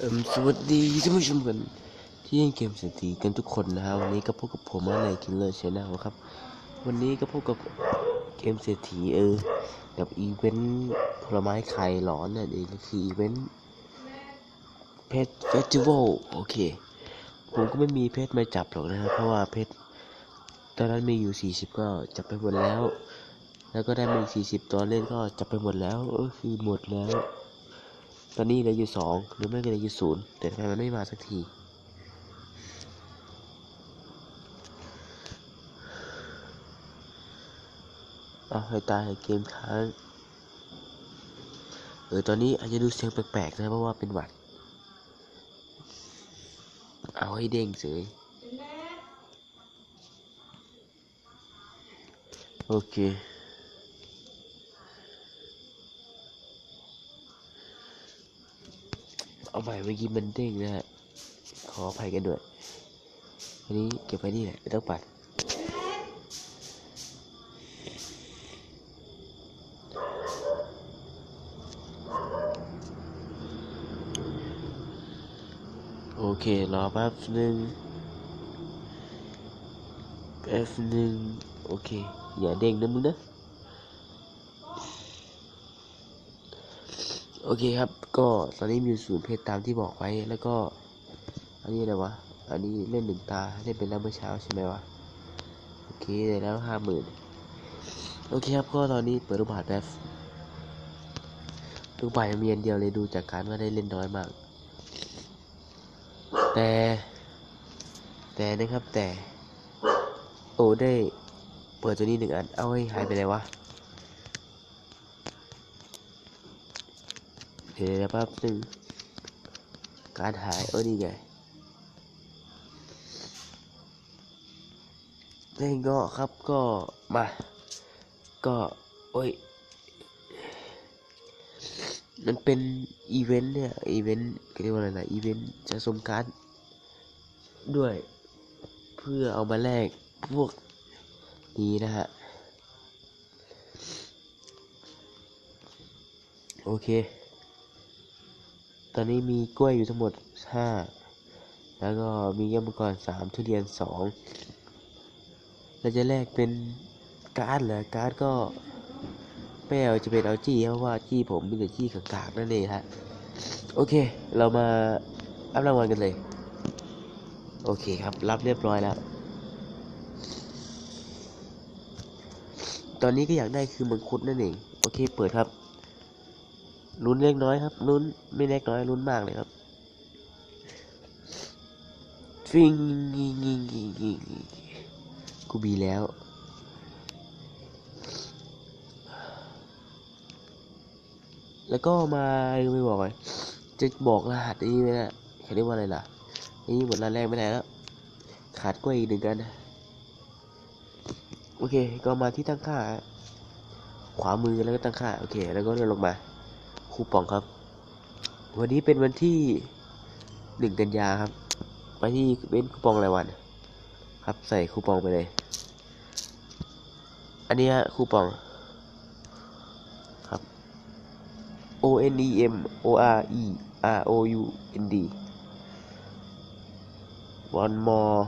เอิมสวัสดีท่านผู้ชมกันที่เล่นเกมเศรษฐีกันทุกคนนะฮะวันนี้ก็พบกับผมอะไรคิลเลอร์ชแนลครับ วันนี้ก็พบกับเกมเศรษฐีเออกับอีเวนต์ผลไม้ไข่หลอนนั่นเองก็คืออีเวนต์เพชรเฟสติวัลโอเค ผมก็ไม่มีเพชรมาจับหรอกนะครับเพราะว่าเพชรตอนนั้นมีอยู่ 40 ก็จับไปหมดแล้ว แล้วก็ได้มาอีก40 ตอนเล่นก็จับไปหมดแล้วก็คือหมดแล้ว ตอนนี้เหลืออยู่สองหรือไม่ก็เหลืออยู่ศูนย์แต่ทำไมมันไม่มาสักทีเอาให้ตายเกมค้างเออตอนนี้อาจจะดูเสียงแปลกๆนะเพราะว่าเป็นหวัด เอาให้เด้งเสยโอเค เอาใหม่เมื่อกี้มันเด้งนะฮะ ขออภัยกันด้วยอันนี้เก็บไว้นี่แหละไม่ต้องปัด โอเค รอแป๊บหนึ่งแป๊บหนึ่งโอเค อย่าเด้งนะมึงนะ โอเคครับ ก็ตอนนี้มีศูนย์เพชรตามที่บอกไว้ แล้วก็ อันนี้อะไรวะ อันนี้เล่นหนึ่งตา เล่นไปแล้วเมื่อเช้าใช่ไหมวะ โอเคได้แล้วห้าหมื่นโอเคครับ ก็ตอนนี้เปิดรูปบาทแป๊บรูปบาทมีอันเดียวเลยดูจากการว่าได้เล่นน้อยมาก แต่ แต่นะครับแต่ โอ้ได้ เปิดตัวนี้หนึ่งอัน เอาให้หายไปไหนวะ เดี๋ยวแป๊บนึงการหายเออนี่ไงเล่นก็ครับก็มา ก็ โอ้ย มันเป็นอีเวนต์เนี่ยอีเวนต์เรียกว่าอะไรนะอีเวนต์จะสมการด้วย เพื่อเอามาแลกพวกนี้นะฮะ โอเค อนนี้มีกล้วยอยู่ทั้งหมดห้าแล้วก็มียมังกรสามทุเรียนสองเราจะแลกเป็นการ์ดเหรอการ์ดก็ไม่เอาจะเป็นเอาจี้เพราะว่าจี้ผมมีแต่จี้กากๆนั่นเองฮะโอเค เรามารับรางวัลกันเลย โอเคครับ รับเรียบร้อยแล้ว ตอนนี้ก็อยากได้คือมังคุดนั่นเอง โอเค เปิดครับ ลุ้นเล็กน้อยครับลุ้นไม่เล็กน้อยลุ้นมากเลยครับฟิงงิงงิงงิงงิงกูมีแล้วแล้วก็มาไม่บอกเลยจะบอกรหัสนี้ไหมนะเขาเรียกว่าอะไรล่ะนี่หมดรหัสแรกไม่ได้แล้ว ขาดกล้วยอีกหนึ่งกัน โอเค ก็มาที่ตั้งค่า ขวามือแล้วก็ตั้งค่า โอเค แล้วก็เลื่อนลงมา คูปองครับ วันนี้เป็นวันที่หนึ่งกันยาครับ ไปที่เว้นคูปองรายวัน ครับใส่คูปองไปเลย อันนี้ฮะคูปองครับ O N E M O R E R O U N D one more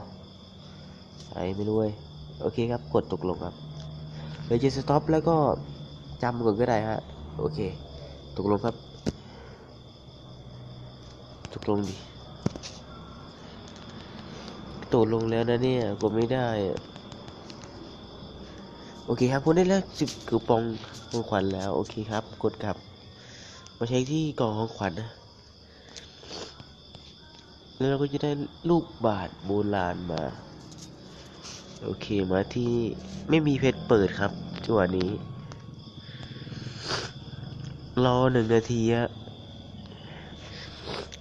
ใส่ไม่รู้เว้ยโอเคครับ กดตกลงครับเลยจะสต็อปแล้วก็จำก่อนก็ได้ฮะ โอเค ตกลงครับ ตกลงดิตกลงแล้วนะเนี่ยกดไม่ได้ โอเคครับคุณได้แล้วสิบคูปองของขวัญแล้ว โอเคครับ กดกลับ มาเช็คที่กล่องของขวัญนะ แล้วเราก็จะได้ลูกบาทโบราณมา โอเคมาที่ไม่มีเพชรเปิดครับจังหวะนี้ รอหนึ่งนาทีอะ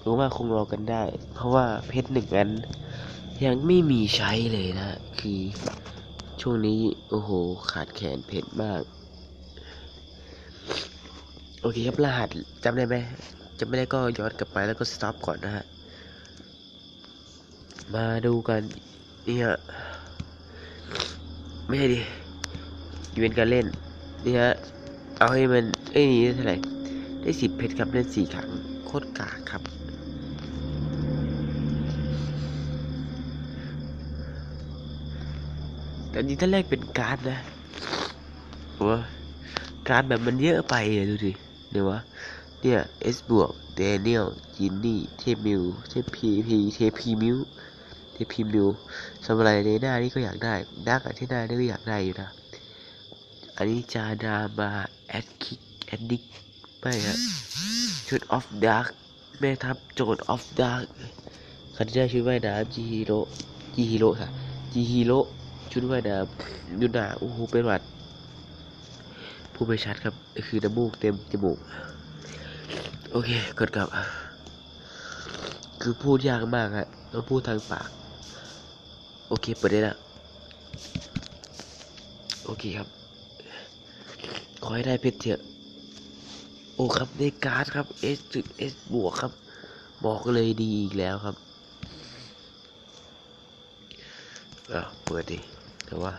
รู้ว่าคงรอกันได้ เพราะว่าเพชรหนึ่งอัน ยังไม่มีใช้เลยนะ คือช่วงนี้โอ้โห ขาดแขนเพชรมาก โอเคครับรหัสจำได้ไหมจำไม่ได้ก็ย้อนกลับไปแล้วก็สต็อปก่อนนะฮะ มาดูกันเนี่ยไม่ใช่ดิอีเวนต์การเล่นนี่ฮะ เอาให้มันไอ้นี้ได้เท่าไหร่ได้สิบเพชรครับเล่นสี่ครั้งโคตรกาครับ แต่นี้ถ้าแรกเป็นการ์ดนะโอ้การ์ดแบบมันเยอะไปเลยดูดิเดี๋ยวะเนี่ยเอสบวกเดเนียลจินนี่เทมิวเทพีพีเทพีมิวเทพีมิวสมัยในหน้านี่ก็อยากได้ดักอันที่หน้านี่ก็อยากได้อยู่นะ อันนี้จาดามาแอดคิกแอดดิกไม่ฮะชุดออฟดาร์กแม่ทัพโจนออฟดาร์กคันที่ได้ชุดว่ายน้ำจีฮีโร่จีฮีโร่ค่ะจีฮีโร่ชุดว่ายน้ำยูนาโอ้โหเป็นหวัดพูดไม่ชัดครับ คือน้ำมูกเต็มจมูก โอเคกดกลับ คือพูดยากมากฮะต้องพูดทางปาก โอเคเปิดได้แล้วโอเคครับ ขอให้ได้เพชรเถอะ โอ้ครับได้การ์ดครับ S จุด S บวกครับ บอกเลยดีอีกแล้วครับอะเปิดดิแต่ว่า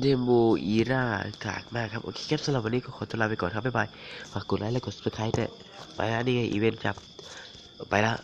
เดโมอีรากากมากครับ โอเคครับสำหรับวันนี้ก็ขอตัวลาไปก่อนครับ บ๊ายบาย ฝากกดไลค์และกด subscribe ด้วยไปแล้วนี่ไงอีเวนต์จับ ไปแล้ว